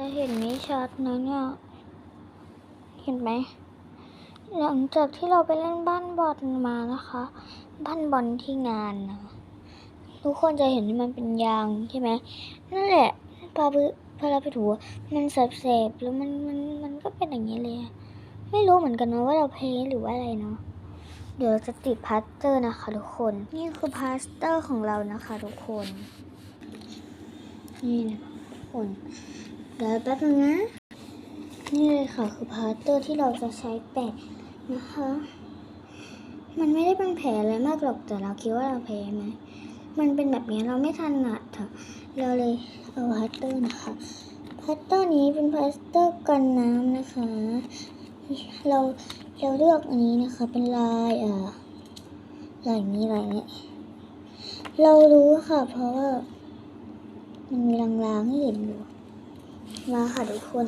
จะเห็นไม่ชัดนะเนี่ย เห็นไหม หลังจากที่เราไปเล่นบ้านบอลมานะคะ บ้านบอลที่งานนะทุกคนจะเห็นที่มันเป็นยางใช่ไหมนั่นแหละพาไปพาเราไปถูมันแสบๆแล้วมันมันมันก็เป็นอย่างนี้เลย ไม่รู้เหมือนกันนะว่าเราเพลหรือว่าอะไรเนาะเดี๋ยวจะติดพลาสเตอร์นะคะทุกคน นี่คือพลาสเตอร์ของเรานะคะทุกคน นี่นะทุกคน เดี๋ยวแป๊บนึงนะ นี่เลยค่ะคือพาสเตอร์ที่เราจะใช้แปะนะคะ มันไม่ได้เป็นแผลอะไรมากหรอกแต่เราคิดว่าเราแพ้ไหมมันเป็นแบบนี้เราไม่ถนัดค่ะเราเลยเอาพาสเตอร์นะคะพาสเตอร์นี้เป็นพาสเตอร์กันน้ำนะคะ เราเราเลือกอันนี้นะคะ เป็นลายเอ่อลายนี้ลายนี้เรารู้ค่ะ เพราะว่ามันมีลางๆให้เห็นอยู่ มาค่ะทุกคน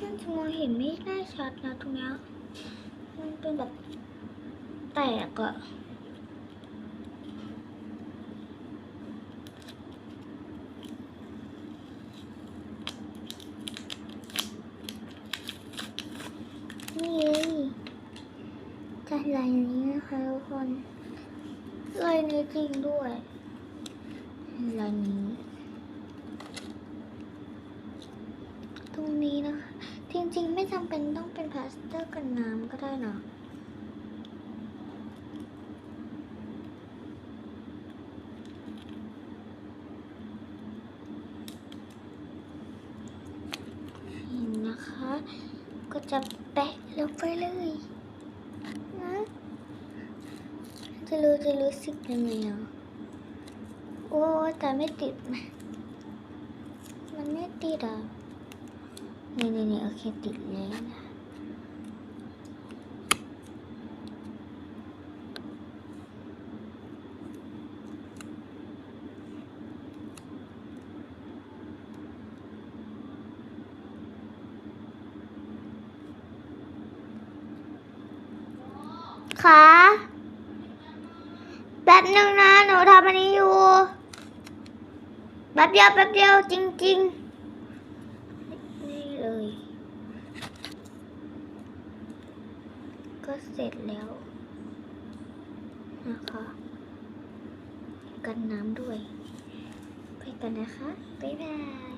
มันจะมองเห็นไม่ได้ชัดนะตรงเนี้ยมันเป็นแบบแตกอะนี่เลยจะลายนี้นะคะทุกคน ลายนี้จริงด้วยลายนี้ ตรงนี้นะคะ จริงๆ ไม่จำเป็นต้องเป็นพลาสเตอร์กันน้ำก็ได้นะเห็นนะคะ ก็จะแปะลงไปเลยนะ จะรู้จะรู้สึกยังไงอะโอ้แต่ไม่ติดมันไม่ติดอะนี่นี่นี่โอเคติดแล้วนะค่ะ ป๊บนึงนะหนูทำอันนี้อยู่แป๊บเดียวแป๊บเดียวจริงๆนี่เลย ก็เสร็จแล้วนะคะ กันน้ำด้วย ไปกันนะคะ บ๊ายบาย